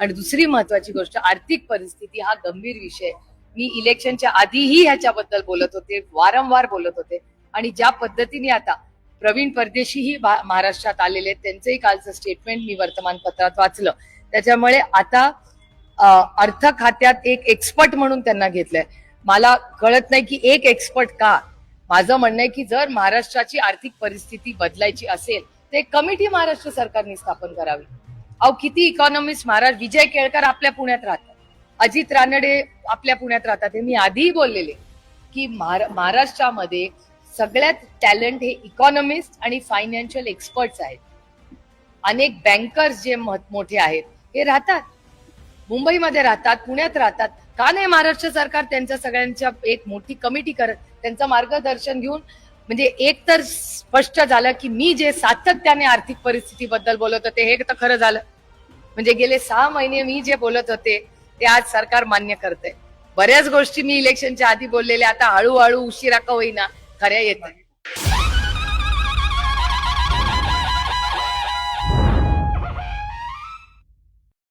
आणि दुसरी महत्वाची गोष्ट आर्थिक परिस्थिती हा गंभीर विषय मी इलेक्शनच्या आधीही ह्याच्याबद्दल बोलत होते वारंवार बोलत होते. आणि ज्या पद्धतीने आता प्रवीण परदेशीही महाराष्ट्रात आलेले आहेत त्यांचंही कालचं स्टेटमेंट मी वर्तमानपत्रात वाचलं. त्याच्यामुळे आता अर्थ खात्यात एक एक्सपर्ट म्हणून त्यांना घेतलंय. मला कळत नाही की एक एक्सपर्ट का? माझं म्हणणं आहे की जर महाराष्ट्राची आर्थिक परिस्थिती बदलायची असेल तर एक कमिटी महाराष्ट्र सरकारने स्थापन करावी. अहो किती इकॉनॉमिस्ट महाराज विजय केळकर आपल्या पुण्यात राहतात. अजित रानडे आपल्या पुण्यात राहतात. हे मी आधीही बोललेले की महारा- महाराष्ट्रामध्ये सगळ्यात टॅलेंट हे इकॉनॉमिस्ट आणि फायनान्शियल एक्सपर्ट्स आहेत. अनेक बँकर्स जे मोठे आहेत हे राहतात. मुंबईमध्ये राहतात पुण्यात राहतात. का नाही महाराष्ट्र सरकार त्यांच्या सगळ्यांच्या एक मोठी कमिटी करत त्यांचं मार्गदर्शन घेऊन म्हणजे एक तर स्पष्ट झालं की मी जे सातत्याने आर्थिक परिस्थितीबद्दल बोलत होते हे तर खरं झालं. म्हणजे गेले सहा महिने मी जे बोलत होते ते आज सरकार मान्य करते बऱ्याच गोष्टी मी इलेक्शनच्या आधी बोललेल्या आता हळूहळू उशिरा का होईना खऱ्या येत